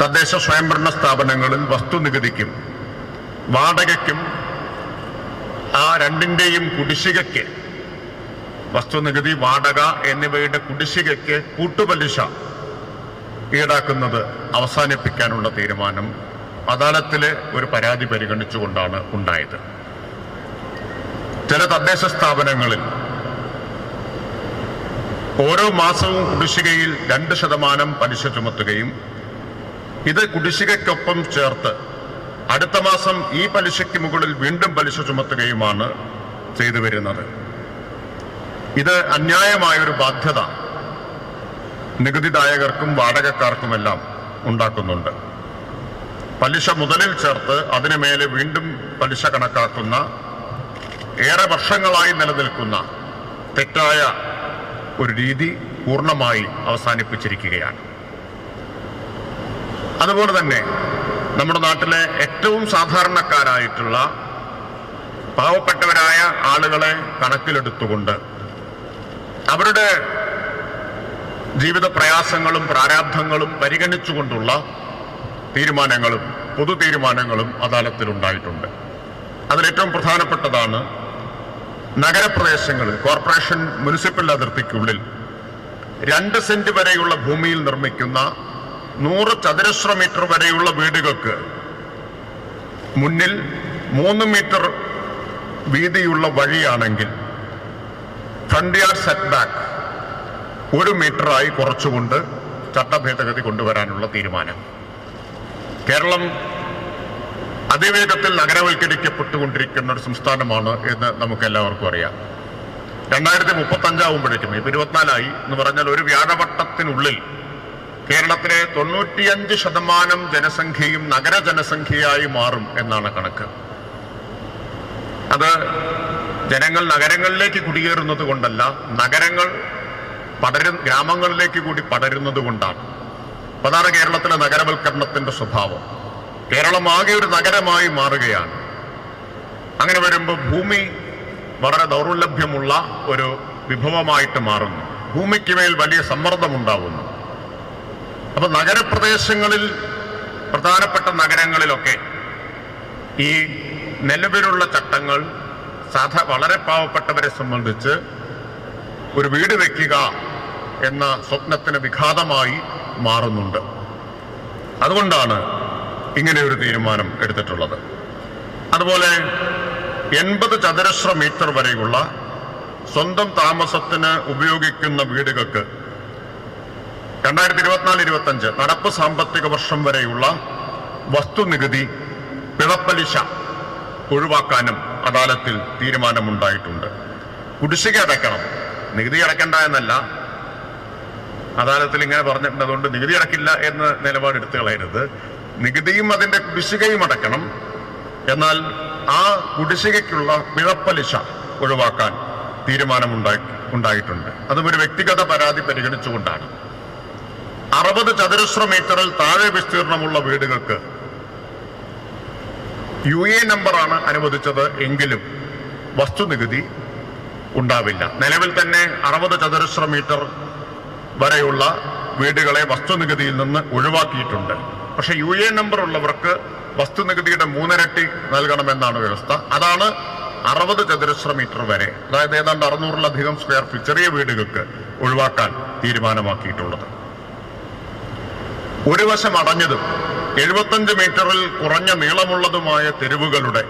തദ്ദേശ സ്വയംഭരണ സ്ഥാപനങ്ങളിൽ വസ്തുനികുതിക്കും വാടകയ്ക്കും ആ രണ്ടിന്റെയും കുടിശ്ശികയ്ക്ക് വസ്തുനികുതി വാടക എന്നിവയുടെ കുടിശ്ശികയ്ക്ക് കൂട്ടുപലിശ ഈടാക്കുന്നത് അവസാനിപ്പിക്കാനുള്ള തീരുമാനം അദാലത്തിലെ ഒരു പരാതി പരിഗണിച്ചുകൊണ്ടാണ് ഉണ്ടായത്. ചില തദ്ദേശ സ്ഥാപനങ്ങളിൽ ഓരോ മാസവും കുടിശ്ശികയിൽ രണ്ട് ശതമാനം പലിശ ചുമത്തുകയും ഇത് കുടിശ്ശികയ്ക്കൊപ്പം ചേർത്ത് അടുത്ത മാസം ഈ പലിശയ്ക്ക് മുകളിൽ വീണ്ടും പലിശ ചുമത്തുകയുമാണ് ചെയ്തു വരുന്നത്. ഇത് അന്യായമായൊരു ബാധ്യത നികുതിദായകർക്കും വാടകക്കാർക്കുമെല്ലാം ഉണ്ടാക്കുന്നുണ്ട്. പലിശ മുതലിൽ ചേർത്ത് അതിനു മേലെ വീണ്ടും പലിശ കണക്കാക്കുന്ന ഏറെ വർഷങ്ങളായി നിലനിൽക്കുന്ന തെറ്റായ ഒരു രീതി പൂർണമായി അവസാനിപ്പിച്ചിരിക്കുകയാണ്. അതുപോലെ തന്നെ നമ്മുടെ നാട്ടിലെ ഏറ്റവും സാധാരണക്കാരായിട്ടുള്ള പാവപ്പെട്ടവരായ ആളുകളെ കണക്കിലെടുത്തുകൊണ്ട് അവരുടെ ജീവിത പ്രയാസങ്ങളും പ്രാരാബ്ധങ്ങളും പരിഗണിച്ചുകൊണ്ടുള്ള തീരുമാനങ്ങളും പൊതു തീരുമാനങ്ങളും അദാലത്തിൽ ഉണ്ടായിട്ടുണ്ട് അതിലേറ്റവും പ്രധാനപ്പെട്ടതാണ് നഗരപ്രദേശങ്ങളിൽ കോർപ്പറേഷൻ മുനിസിപ്പൽ അതിർത്തിക്കുള്ളിൽ രണ്ട് സെന്റ് വരെയുള്ള ഭൂമിയിൽ നിർമ്മിക്കുന്ന നൂറ് ചതുരശ്ര മീറ്റർ വരെയുള്ള വീടുകൾക്ക് മുന്നിൽ മൂന്ന് മീറ്റർ വീതിയുള്ള വഴിയാണെങ്കിൽ ഫ്രണ്ട് യാർഡ് സെറ്റ് ബാക്ക് ഒരു മീറ്ററായി കുറച്ചുകൊണ്ട് ചട്ടഭേദഗതി കൊണ്ടുവരാനുള്ള തീരുമാനം. കേരളം അതിവേഗത്തിൽ നഗരവൽക്കരിക്കപ്പെട്ടുകൊണ്ടിരിക്കുന്ന ഒരു സംസ്ഥാനമാണ് എന്ന് നമുക്ക് എല്ലാവർക്കും അറിയാം. രണ്ടായിരത്തി മുപ്പത്തഞ്ചാവുമ്പോഴേക്കും ഇപ്പം ഇരുപത്തിനാലായി എന്ന് പറഞ്ഞാൽ ഒരു വ്യാഴവട്ടത്തിനുള്ളിൽ കേരളത്തിലെ തൊണ്ണൂറ്റിയഞ്ച് ശതമാനം ജനസംഖ്യയും നഗര ജനസംഖ്യയായി മാറും എന്നാണ് കണക്ക്. അത് ജനങ്ങൾ നഗരങ്ങളിലേക്ക് കുടിയേറുന്നത് കൊണ്ടല്ല നഗരങ്ങൾ പടരു ഗ്രാമങ്ങളിലേക്ക് കൂടി പടരുന്നത് കൊണ്ടാണ്. അതാണ് കേരളത്തിലെ നഗരവൽക്കരണത്തിന്റെ സ്വഭാവം. കേരളം ആകെ ഒരു നഗരമായി മാറുകയാണ്. അങ്ങനെ വരുമ്പോൾ ഭൂമി വളരെ ദൗർലഭ്യമുള്ള ഒരു വിഭവമായിട്ട് മാറുന്നു. ഭൂമിക്ക് മേൽ വലിയ സമ്മർദ്ദമുണ്ടാവുന്നു. അപ്പൊ നഗരപ്രദേശങ്ങളിൽ പ്രധാനപ്പെട്ട നഗരങ്ങളിലൊക്കെ ഈ നിലവിലുള്ള ചട്ടങ്ങൾ സാധ വളരെ പാവപ്പെട്ടവരെ സംബന്ധിച്ച് ഒരു വീട് വെക്കുക എന്ന സ്വപ്നത്തിന് വിഘാതമായി മാറുന്നുണ്ട്. അതുകൊണ്ടാണ് ഇങ്ങനെ ഒരു തീരുമാനം എടുത്തിട്ടുള്ളത്. അതുപോലെ എൺപത് ചതുരശ്ര മീറ്റർ വരെയുള്ള സ്വന്തം താമസത്തിന് ഉപയോഗിക്കുന്ന വീടുകൾക്ക് രണ്ടായിരത്തി ഇരുപത്തിനാല് ഇരുപത്തഞ്ച് നടപ്പ് സാമ്പത്തിക വർഷം വരെയുള്ള വസ്തുനികുതി പിഴപ്പലിശ ഒഴിവാക്കാനും അദാലത്തിൽ തീരുമാനമുണ്ടായിട്ടുണ്ട്. കുടിശ്ശിക അടയ്ക്കണം. നികുതി അടയ്ക്കണ്ട എന്നല്ല. അദാലത്തിൽ ഇങ്ങനെ പറഞ്ഞിട്ടുണ്ട് അതുകൊണ്ട് നികുതി അടക്കില്ല എന്ന് നിലപാട് എടുത്തു കളയരുത്. നികുതിയും അതിന്റെ കുടിശ്ശികയും അടക്കണം എന്നാൽ ആ കുടിശ്ശികയ്ക്കുള്ള പിഴപ്പലിശ ഒഴിവാക്കാൻ തീരുമാനമുണ്ടായി ഉണ്ടായിട്ടുണ്ട്. അതും ഒരു വ്യക്തിഗത പരാതി പരിഗണിച്ചുകൊണ്ടാണ്. അറുപത് ചതുരശ്ര മീറ്ററിൽ താഴെ വിസ്തീർണമുള്ള വീടുകൾക്ക് യു എ നമ്പറാണ് അനുവദിച്ചത് എങ്കിലും വസ്തുനികുതി ഉണ്ടാവില്ല. നിലവിൽ തന്നെ അറുപത് ചതുരശ്ര മീറ്റർ വരെയുള്ള വീടുകളെ വസ്തുനികുതിയിൽ നിന്ന് ഒഴിവാക്കിയിട്ടുണ്ട്. പക്ഷെ യു എ നമ്പർ ഉള്ളവർക്ക് വസ്തുനികുതിയുടെ മൂന്നിരട്ടി നൽകണമെന്നാണ് വ്യവസ്ഥ. അതാണ് അറുപത് ചതുരശ്ര മീറ്റർ വരെ അതായത് ഏതാണ്ട് അറുന്നൂറിലധികം സ്ക്വയർ ഫീറ്റ് ചെറിയ വീടുകൾക്ക് ഒഴിവാക്കാൻ തീരുമാനമാക്കിയിട്ടുള്ളത്. ഒരു വശം അടഞ്ഞതും എഴുപത്തഞ്ച് മീറ്ററിൽ കുറഞ്ഞ നീളമുള്ളതുമായ തെരുവുകളുടെ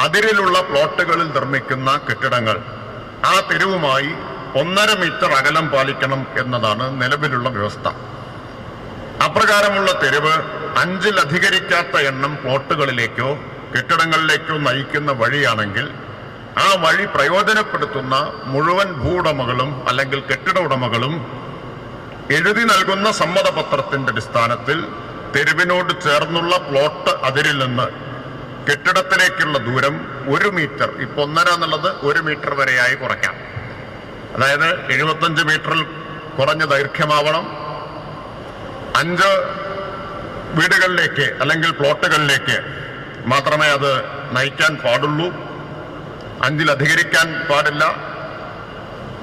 അതിരിലുള്ള പ്ലോട്ടുകളിൽ നിർമ്മിക്കുന്ന കെട്ടിടങ്ങൾ. ആ തെരുവുമായി ഒന്നര മീറ്റർ അകലം പാലിക്കണം എന്നതാണ് നിലവിലുള്ള വ്യവസ്ഥ. അപ്രകാരമുള്ള തെരുവ് അഞ്ചിലധികരിക്കാത്ത എണ്ണം പ്ലോട്ടുകളിലേക്കോ കെട്ടിടങ്ങളിലേക്കോ നയിക്കുന്ന വഴിയാണെങ്കിൽ ആ വഴി പ്രയോജനപ്പെടുത്തുന്ന മുഴുവൻ ഭൂവുടമകളും അല്ലെങ്കിൽ കെട്ടിട ഉടമകളും എഴുതി നൽകുന്ന സമ്മതപത്രത്തിന്റെ അടിസ്ഥാനത്തിൽ തെരുവിനോട് ചേർന്നുള്ള പ്ലോട്ട് അതിരിൽ നിന്ന് കെട്ടിടത്തിലേക്കുള്ള ദൂരം ഒരു മീറ്റർ. ഇപ്പൊ ഒന്നര എന്നുള്ളത് ഒരു മീറ്റർ വരെയായി കുറയ്ക്കാം. അതായത് എഴുപത്തഞ്ച് മീറ്ററിൽ കുറഞ്ഞ ദൈർഘ്യമാവണം. അഞ്ച് വീടുകളിലേക്ക് അല്ലെങ്കിൽ പ്ലോട്ടുകളിലേക്ക് മാത്രമേ അത് നയിക്കാൻ പാടുള്ളൂ. അഞ്ചിലധികരിക്കാൻ പാടില്ല.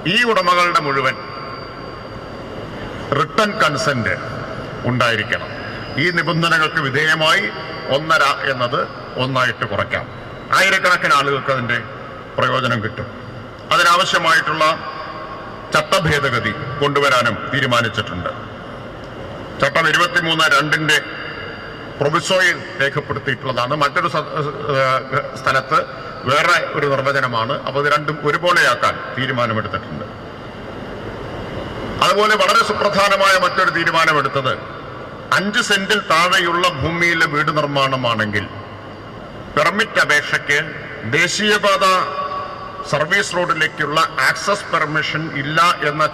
ഈ ഉടമകളുടെ മുഴുവൻ കൺസെന്റ് ഉണ്ടായിരിക്കണം. ഈ നിബന്ധനകൾക്ക് വിധേയമായി ഒന്നര എന്നത് ഒന്നായിട്ട് കുറയ്ക്കാം. ആയിരക്കണക്കിന് ആളുകൾക്ക് അതിന്റെ പ്രയോജനം കിട്ടും. അതിനാവശ്യമായിട്ടുള്ള ചട്ടഭേദഗതി കൊണ്ടുവരാനും തീരുമാനിച്ചിട്ടുണ്ട്. ചട്ടം ഇരുപത്തിമൂന്ന് രണ്ടിന്റെ പ്രൊവിസോയിൽ രേഖപ്പെടുത്തിയിട്ടുള്ളതാണ്. മറ്റൊരു സ്ഥലത്ത് വേറെ ഒരു നിർവചനമാണ്. അപ്പോൾ ഇത് രണ്ടും ഒരുപോലെയാക്കാൻ തീരുമാനമെടുത്തിട്ടുണ്ട്. അതുപോലെ വളരെ സുപ്രധാനമായ മറ്റൊരു തീരുമാനമെടുത്തത്. അഞ്ച് സെന്റിൽ താഴെയുള്ള ഭൂമിയിലെ വീട് നിർമ്മാണമാണെങ്കിൽ പെർമിറ്റ് അപേക്ഷയ്ക്ക് ദേശീയപാത സർവീസ് റോഡിലേക്കുള്ള ആക്സസ് പെർമിഷൻ ഇല്ല എന്ന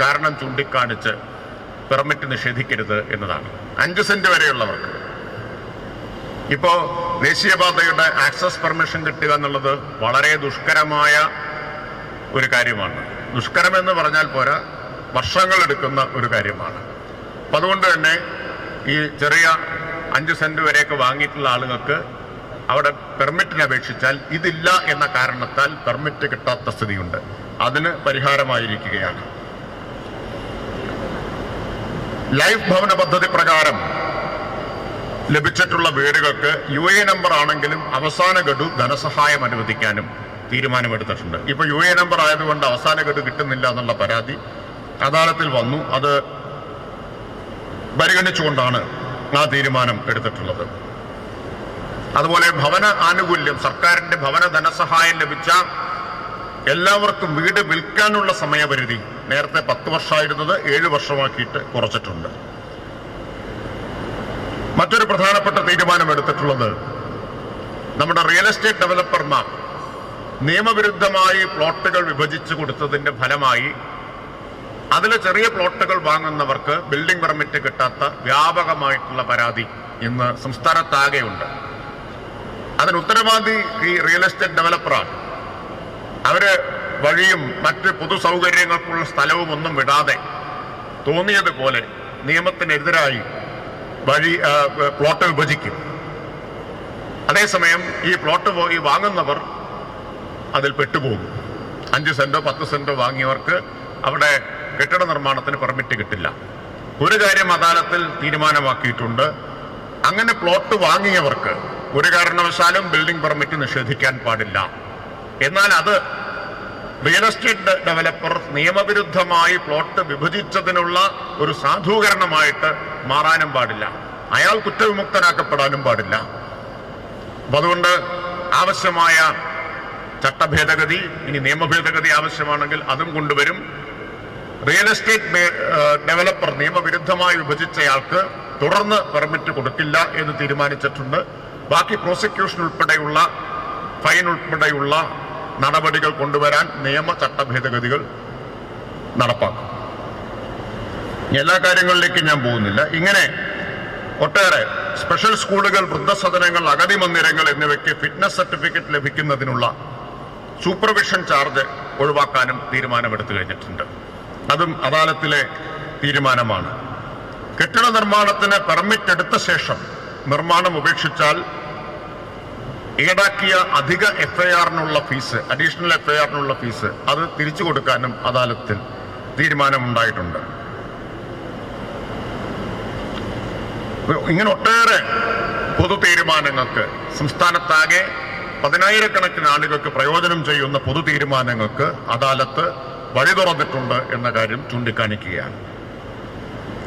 കാരണം ചൂണ്ടിക്കാണിച്ച് പെർമിറ്റ് നിഷേധിക്കരുത് എന്നതാണ്. അഞ്ച് സെന്റ് വരെയുള്ളവർക്ക്. ഇപ്പോ ദേശീയപാതയുടെ ആക്സസ് പെർമിഷൻ കിട്ടുക എന്നുള്ളത് വളരെ ദുഷ്കരമായ ഒരു കാര്യമാണ്. ദുഷ്കരമെന്ന് പറഞ്ഞാൽ പോരാ വർഷങ്ങൾ എടുക്കുന്ന ഒരു കാര്യമാണ്. അപ്പം അതുകൊണ്ട് തന്നെ ഈ ചെറിയ അഞ്ച് സെന്റ് വരെയൊക്കെ വാങ്ങിയിട്ടുള്ള ആളുകൾക്ക് അവിടെ പെർമിറ്റിന് അപേക്ഷിച്ചാൽ ഇതില്ല എന്ന കാരണത്താൽ പെർമിറ്റ് കിട്ടാത്ത സ്ഥിതിയുണ്ട്. അതിന് പരിഹാരമായിരിക്കുകയാണ്. ലൈഫ് ഭവന പദ്ധതി പ്രകാരം ലഭിച്ചിട്ടുള്ള വീടുകൾക്ക് യു എ നമ്പർ ആണെങ്കിലും അവസാന ഗഡു ധനസഹായം അനുവദിക്കാനും തീരുമാനമെടുത്തിട്ടുണ്ട്. ഇപ്പൊ യു എ നമ്പർ ആയതുകൊണ്ട് അവസാന ഗഡു കിട്ടുന്നില്ല എന്നുള്ള പരാതി അദാലത്തിൽ വന്നു. അത് പരിഗണിച്ചുകൊണ്ടാണ് ആ തീരുമാനം എടുത്തിട്ടുള്ളത്. അതുപോലെ ഭവന ആനുകൂല്യം സർക്കാരിന്റെ ഭവന ധനസഹായം ലഭിച്ച എല്ലാവർക്കും വീട് വിൽക്കാനുള്ള സമയപരിധി നേരത്തെ പത്ത് വർഷമായിരുന്നത് ഏഴ് വർഷമാക്കിയിട്ട് കുറച്ചിട്ടുണ്ട്. മറ്റൊരു പ്രധാനപ്പെട്ട തീരുമാനം എടുത്തിട്ടുള്ളത് നമ്മുടെ റിയൽ എസ്റ്റേറ്റ് ഡെവലപ്പർമാർ നിയമവിരുദ്ധമായി പ്ലോട്ടുകൾ വിഭജിച്ചു കൊടുത്തതിന്റെ ഫലമായി അതിലെ ചെറിയ പ്ലോട്ടുകൾ വാങ്ങുന്നവർക്ക് ബിൽഡിംഗ് പെർമിറ്റ് കിട്ടാത്ത വ്യാപകമായിട്ടുള്ള പരാതി ഇന്ന് സംസ്ഥാനത്താകെയുണ്ട്. അതിന് ഉത്തരവാദി ഈ റിയൽ എസ്റ്റേറ്റ് ഡെവലപ്പറാണ്. അവർ വഴിയും മറ്റ് പൊതു സൗകര്യങ്ങൾക്കുള്ള സ്ഥലവും ഒന്നും വിടാതെ തോന്നിയതുപോലെ നിയമത്തിനെതിരായി വഴി പ്ലോട്ട് വിഭജിക്കും. അതേസമയം ഈ പ്ലോട്ട് പോയി വാങ്ങുന്നവർ അതിൽ പെട്ടുപോകും. അഞ്ച് സെന്റോ പത്ത് സെന്റോ വാങ്ങിയവർക്ക് അവിടെ കെട്ടിട നിർമ്മാണത്തിന് പെർമിറ്റ് കിട്ടില്ല. ഒരു കാര്യം അദാലത്തിൽ തീരുമാനമാക്കിയിട്ടുണ്ട്. അങ്ങനെ പ്ലോട്ട് വാങ്ങിയവർക്ക് ഒരു കാരണവശാലും ബിൽഡിംഗ് പെർമിറ്റ് നിഷേധിക്കാൻ പാടില്ല. എന്നാൽ അത് റിയൽ എസ്റ്റേറ്റ് ഡെവലപ്പർ നിയമവിരുദ്ധമായി പ്ലോട്ട് വിഭജിച്ചതിനുള്ള ഒരു സാധൂകരണമായിട്ട് മാറാനും പാടില്ല. അയാൾ കുറ്റവിമുക്തനാക്കപ്പെടാനും പാടില്ല. അപ്പൊ അതുകൊണ്ട് ആവശ്യമായ ചട്ടഭേദഗതി ഇനി നിയമഭേദഗതി ആവശ്യമാണെങ്കിൽ അതും കൊണ്ടുവരും. റിയൽ എസ്റ്റേറ്റ് ഡെവലപ്പർ നിയമവിരുദ്ധമായി വിഭജിച്ചയാൾക്ക് തുടർന്ന് പെർമിറ്റ് കൊടുക്കില്ല എന്ന് തീരുമാനിച്ചിട്ടുണ്ട്. ബാക്കി പ്രോസിക്യൂഷൻ ഉൾപ്പെടെയുള്ള ഫൈൻ ഉൾപ്പെടെയുള്ള നടപടികൾ കൊണ്ടുവരാൻ നിയമ ചട്ടഭേദഗതികൾ നടപ്പാക്കും. എല്ലാ കാര്യങ്ങളിലേക്കും ഞാൻ പോകുന്നില്ല. ഇങ്ങനെ ഒട്ടേറെ സ്പെഷ്യൽ സ്കൂളുകൾ വൃദ്ധസദനങ്ങൾ അഗതി മന്ദിരങ്ങൾ എന്നിവയ്ക്ക് ഫിറ്റ്നസ് സർട്ടിഫിക്കറ്റ് ലഭിക്കുന്നതിനുള്ള സൂപ്പർവിഷൻ ചാർജ് ഒഴിവാക്കാനും തീരുമാനമെടുത്തു കഴിഞ്ഞിട്ടുണ്ട്. അതും അദാലത്തിലെ തീരുമാനമാണ്. കെട്ടിട നിർമ്മാണത്തിന് പെർമിറ്റ് എടുത്ത ശേഷം നിർമ്മാണം ഉപേക്ഷിച്ചാൽ ഈടാക്കിയ അധിക എഫ്ഐആറിനുള്ള ഫീസ് അഡീഷണൽ എഫ്ഐആറിനുള്ള ഫീസ് അത് തിരിച്ചു കൊടുക്കാനും അദാലത്തിൽ തീരുമാനമുണ്ടായിട്ടുണ്ട്. ഇങ്ങനെ ഒട്ടേറെ പൊതു തീരുമാനങ്ങൾക്ക് സംസ്ഥാനത്താകെ പതിനായിരക്കണക്കിന് ആളുകൾക്ക് പ്രയോജനം ചെയ്യുന്ന പൊതു തീരുമാനങ്ങൾക്ക് അദാലത്ത് വഴി തുറന്നിട്ടുണ്ട് എന്ന കാര്യം ചൂണ്ടിക്കാണിക്കുകയാണ്.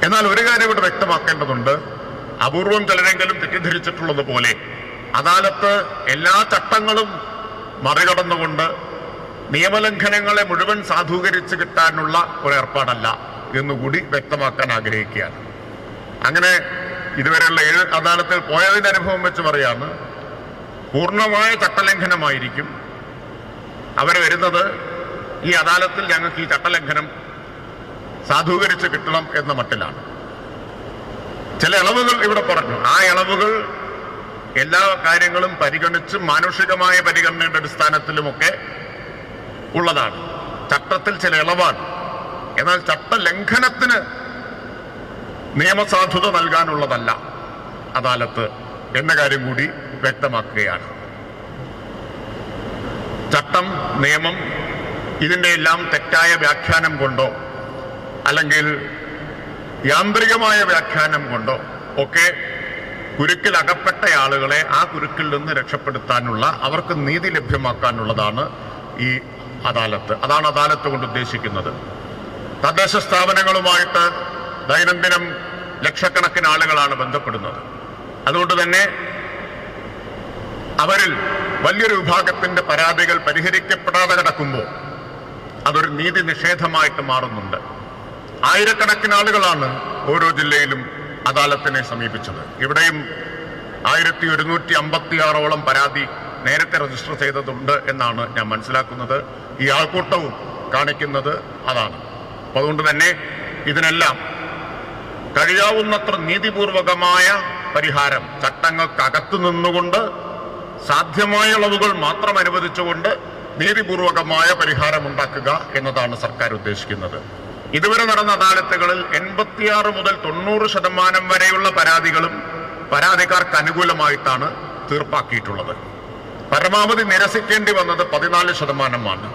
എന്നാൽ ഒരു കാര്യം ഇവിടെ വ്യക്തമാക്കേണ്ടതുണ്ട്. അപൂർവം ചിലരെങ്കിലും തെറ്റിദ്ധരിച്ചിട്ടുള്ളത് പോലെ അദാലത്ത് എല്ലാ ചട്ടങ്ങളും മറികടന്നുകൊണ്ട് നിയമലംഘനങ്ങളെ മുഴുവൻ സാധൂകരിച്ച് കിട്ടാനുള്ള ഒരു ഏർപ്പാടല്ല എന്നുകൂടി വ്യക്തമാക്കാൻ ആഗ്രഹിക്കുകയാണ്. അങ്ങനെ ഇതുവരെയുള്ള ഏഴ് അദാലത്തിൽ പോയതിന്റെ അനുഭവം വെച്ച് പറയാണ് പൂർണമായ ചട്ടലംഘനമായിരിക്കും. അവർ വരുന്നത് ഈ അദാലത്തിൽ ഞങ്ങൾക്ക് ഈ ചട്ടലംഘനം സാധൂകരിച്ച് കിട്ടണം എന്ന മട്ടിലാണ്. ചില ഇളവുകൾ ഇവിടെ പറഞ്ഞു. ആ ഇളവുകൾ എല്ലാ കാര്യങ്ങളും പരിഗണിച്ച് മാനുഷികമായ പരിഗണനയുടെ അടിസ്ഥാനത്തിലുമൊക്കെ ഉള്ളതാണ്. ചട്ടത്തിൽ ചില ഇളവാണ്. എന്നാൽ ചട്ടലംഘനത്തിന് നിയമസാധുത നൽകാനുള്ളതല്ല അദാലത്ത് എന്ന കാര്യം കൂടി വ്യക്തമാക്കുകയാണ്. ചട്ടം നിയമം ഇതിന്റെ എല്ലാം തെറ്റായ വ്യാഖ്യാനം കൊണ്ടോ അല്ലെങ്കിൽ യാന്ത്രികമായ വ്യാഖ്യാനം കൊണ്ടോ ഒക്കെ കുരുക്കിൽ അകപ്പെട്ട ആളുകളെ ആ കുരുക്കിൽ നിന്ന് രക്ഷപ്പെടുത്താനുള്ള അവർക്ക് നീതി ലഭ്യമാക്കാനുള്ളതാണ് ഈ അദാലത്ത്. അതാണ് അദാലത്ത് കൊണ്ട് ഉദ്ദേശിക്കുന്നത്. തദ്ദേശ സ്ഥാപനങ്ങളുമായിട്ട് ദൈനംദിനം ലക്ഷക്കണക്കിന് ആളുകളാണ് ബന്ധപ്പെടുന്നത്. അതുകൊണ്ട് തന്നെ അവരിൽ വലിയൊരു വിഭാഗത്തിന്റെ പരാതികൾ പരിഹരിക്കപ്പെടാതെ കിടക്കുമ്പോൾ അതൊരു നീതി നിഷേധമായിട്ട് മാറുന്നുണ്ട്. ആയിരക്കണക്കിന് ആളുകളാണ് ഓരോ ജില്ലയിലും അദാലത്തിനെ സമീപിച്ചത്. ഇവിടെയും ആയിരത്തി ഒരുന്നൂറ്റി അമ്പത്തി ആറോളം പരാതി നേരത്തെ രജിസ്റ്റർ ചെയ്തതുണ്ട് എന്നാണ് ഞാൻ മനസ്സിലാക്കുന്നത്. ഈ ആൾക്കൂട്ടവും കാണിക്കുന്നത് അതാണ്. അപ്പൊ അതുകൊണ്ട് തന്നെ ഇതിനെല്ലാം കഴിയാവുന്നത്ര നീതിപൂർവകമായ പരിഹാരം ചട്ടങ്ങൾക്കകത്തു നിന്നുകൊണ്ട് സാധ്യമായ അളവുകൾ മാത്രം അനുവദിച്ചുകൊണ്ട് നീതിപൂർവകമായ പരിഹാരം ഉണ്ടാക്കുക എന്നതാണ് സർക്കാർ ഉദ്ദേശിക്കുന്നത്. ഇതുവരെ നടന്ന അദാലത്തുകളിൽ എൺപത്തിയാറ് മുതൽ തൊണ്ണൂറ് ശതമാനം വരെയുള്ള പരാതികളും പരാതിക്കാർക്ക് അനുകൂലമായിട്ടാണ് തീർപ്പാക്കിയിട്ടുള്ളത്. പരമാവധി നിരസിക്കേണ്ടി വന്നത് പതിനാല് ശതമാനമാണ്.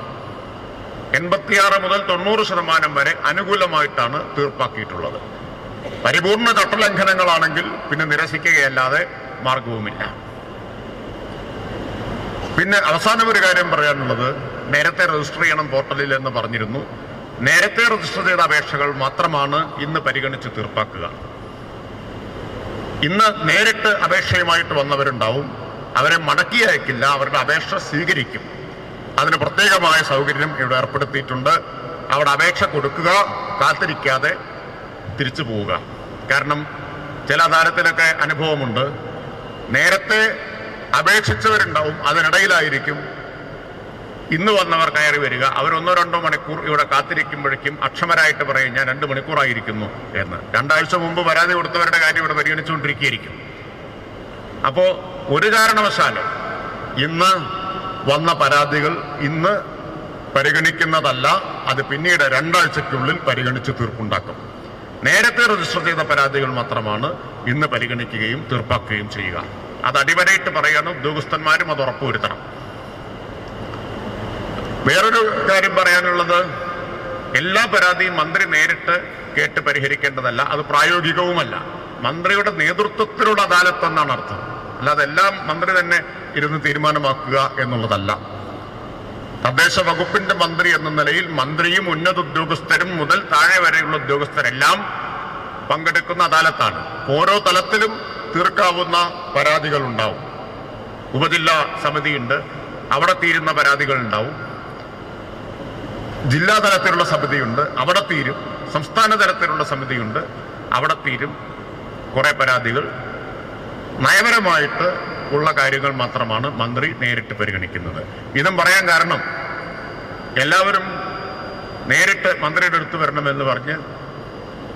എൺപത്തിയാറ് മുതൽ തൊണ്ണൂറ് ശതമാനം വരെ അനുകൂലമായിട്ടാണ് തീർപ്പാക്കിയിട്ടുള്ളത്. പരിപൂർണ ചട്ടലംഘനങ്ങളാണെങ്കിൽ പിന്നെ നിരസിക്കുകയല്ലാതെ മാർഗവുമില്ല. പിന്നെ അവസാനം ഒരു കാര്യം പറയാനുള്ളത്. നേരത്തെ രജിസ്റ്റർ ചെയ്യണം പോർട്ടലിൽ എന്ന് പറഞ്ഞിരുന്നു. നേരത്തെ രജിസ്റ്റർ ചെയ്ത അപേക്ഷകൾ മാത്രമാണ് ഇന്ന് പരിഗണിച്ച് തീർപ്പാക്കുക. ഇന്ന് നേരിട്ട് അപേക്ഷയുമായിട്ട് വന്നവരുണ്ടാവും. അവരെ മടക്കി അയക്കില്ല. അവരുടെ അപേക്ഷ സ്വീകരിക്കും. അതിന് പ്രത്യേകമായ സൗകര്യം ഇവിടെ ഏർപ്പെടുത്തിയിട്ടുണ്ട്. അവിടെ അപേക്ഷ കൊടുക്കുക കാത്തിരിക്കാതെ തിരിച്ചു പോവുക. കാരണം ചില താരത്തിലൊക്കെ അനുഭവമുണ്ട്. നേരത്തെ അപേക്ഷിച്ചവരുണ്ടാവും അതിനിടയിലായിരിക്കും. ഇന്ന് വന്നവർ കയറി വരിക. അവരൊന്നോ രണ്ടോ മണിക്കൂർ ഇവിടെ കാത്തിരിക്കുമ്പോഴേക്കും അക്ഷമരായിട്ട് പറയും ഞാൻ രണ്ട് മണിക്കൂറായിരിക്കുന്നു എന്ന്. രണ്ടാഴ്ച മുമ്പ് പരാതി കൊടുത്തവരുടെ കാര്യം ഇവിടെ പരിഗണിച്ചുകൊണ്ടിരിക്കുകയായിരിക്കും. അപ്പോൾ ഒരു കാരണവശാലും ഇന്ന് വന്ന പരാതികൾ ഇന്ന് പരിഗണിക്കുന്നതല്ല. അത് പിന്നീട് രണ്ടാഴ്ചയ്ക്കുള്ളിൽ പരിഗണിച്ച് തീർപ്പുണ്ടാക്കും. നേരത്തെ രജിസ്റ്റർ ചെയ്ത പരാതികൾ മാത്രമാണ് ഇന്ന് പരിഗണിക്കുകയും തീർപ്പാക്കുകയും ചെയ്യുക. അത് അടിവരയിട്ട് പറയുകയാണ് ഉദ്യോഗസ്ഥന്മാരും അത് ഉറപ്പുവരുത്തണം. വേറൊരു കാര്യം പറയാനുള്ളത് എല്ലാ പരാതിയും മന്ത്രി നേരിട്ട് കേട്ട് പരിഹരിക്കേണ്ടതല്ല അത് പ്രായോഗികവുമല്ല. മന്ത്രിയുടെ നേതൃത്വത്തിലുള്ള അദാലത്ത് എന്നാണ് അർത്ഥം. അല്ലാതെ എല്ലാം മന്ത്രി തന്നെ ഇരുന്ന് തീരുമാനമാക്കുക എന്നുള്ളതല്ല. തദ്ദേശ വകുപ്പിന്റെ മന്ത്രി എന്ന നിലയിൽ മന്ത്രിയും ഉന്നത ഉദ്യോഗസ്ഥരും മുതൽ താഴെ വരെയുള്ള ഉദ്യോഗസ്ഥരെല്ലാം പങ്കെടുക്കുന്ന അദാലത്താണ്. ഓരോ തലത്തിലും തീർക്കാവുന്ന പരാതികൾ ഉണ്ടാവും ഉപജില്ലാ സമിതിയുണ്ട്. അവിടെ തീരുന്ന പരാതികൾ ഉണ്ടാവും ജില്ലാ തലത്തിലുള്ള സമിതിയുണ്ട്. അവിടെ തീരും. സംസ്ഥാന തലത്തിലുള്ള സമിതിയുണ്ട്. അവിടെ തീരും. കുറെ പരാതികൾ. നയപരമായിട്ട് ഉള്ള കാര്യങ്ങൾ മാത്രമാണ് മന്ത്രി നേരിട്ട് പരിഗണിക്കുന്നത്. ഇതും പറയാൻ കാരണം എല്ലാവരും നേരിട്ട് മന്ത്രിയുടെ അടുത്ത് വരണമെന്ന് പറഞ്ഞ്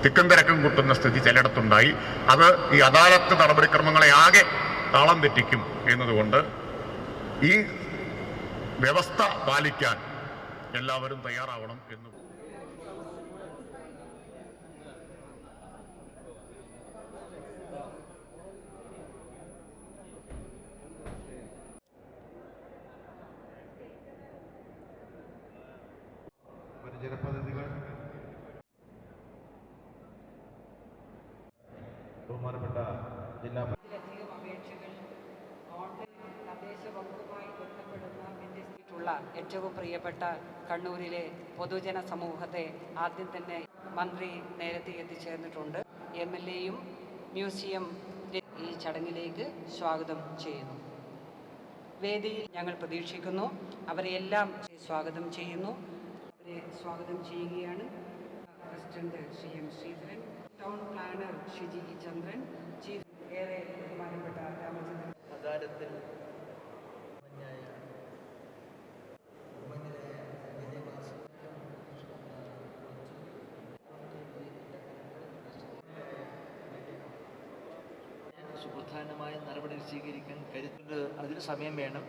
തിക്കും തിരക്കും കൂട്ടുന്ന സ്ഥിതി ചിലയിടത്തുണ്ടായി. അത് ഈ അദാലത്ത് നടപടിക്രമങ്ങളെ ആകെ താളം തെറ്റിക്കും എന്നതുകൊണ്ട് ഈ വ്യവസ്ഥ പാലിക്കാൻ എല്ലാവരും തയ്യാറാവണം എന്ന് ബഹുമാനപ്പെട്ട ജില്ലാ ഏറ്റവും പ്രിയപ്പെട്ട കണ്ണൂരിലെ പൊതുജന സമൂഹത്തെ ആദ്യം തന്നെ മന്ത്രി നേരത്തെ എത്തിച്ചേർന്നിട്ടുണ്ട്. എം എൽ എയും മ്യൂസിയം ഈ ചടങ്ങിലേക്ക് സ്വാഗതം ചെയ്യുന്നു. വേദിയിൽ ഞങ്ങൾ പ്രതീക്ഷിക്കുന്നു. അവരെയെല്ലാം സ്വാഗതം ചെയ്യുന്നു. അവരെ സ്വാഗതം ചെയ്യുകയാണ് president C M Sreedharan. Town planner Shiji Chandran chief ഏറെ ബഹുമാനപ്പെട്ട രാമചന്ദ്രൻ. സുപ്രധാനമായ നടപടികൾ സ്വീകരിക്കാൻ കരുത്തുണ്ട് അതിന് സമയം വേണം.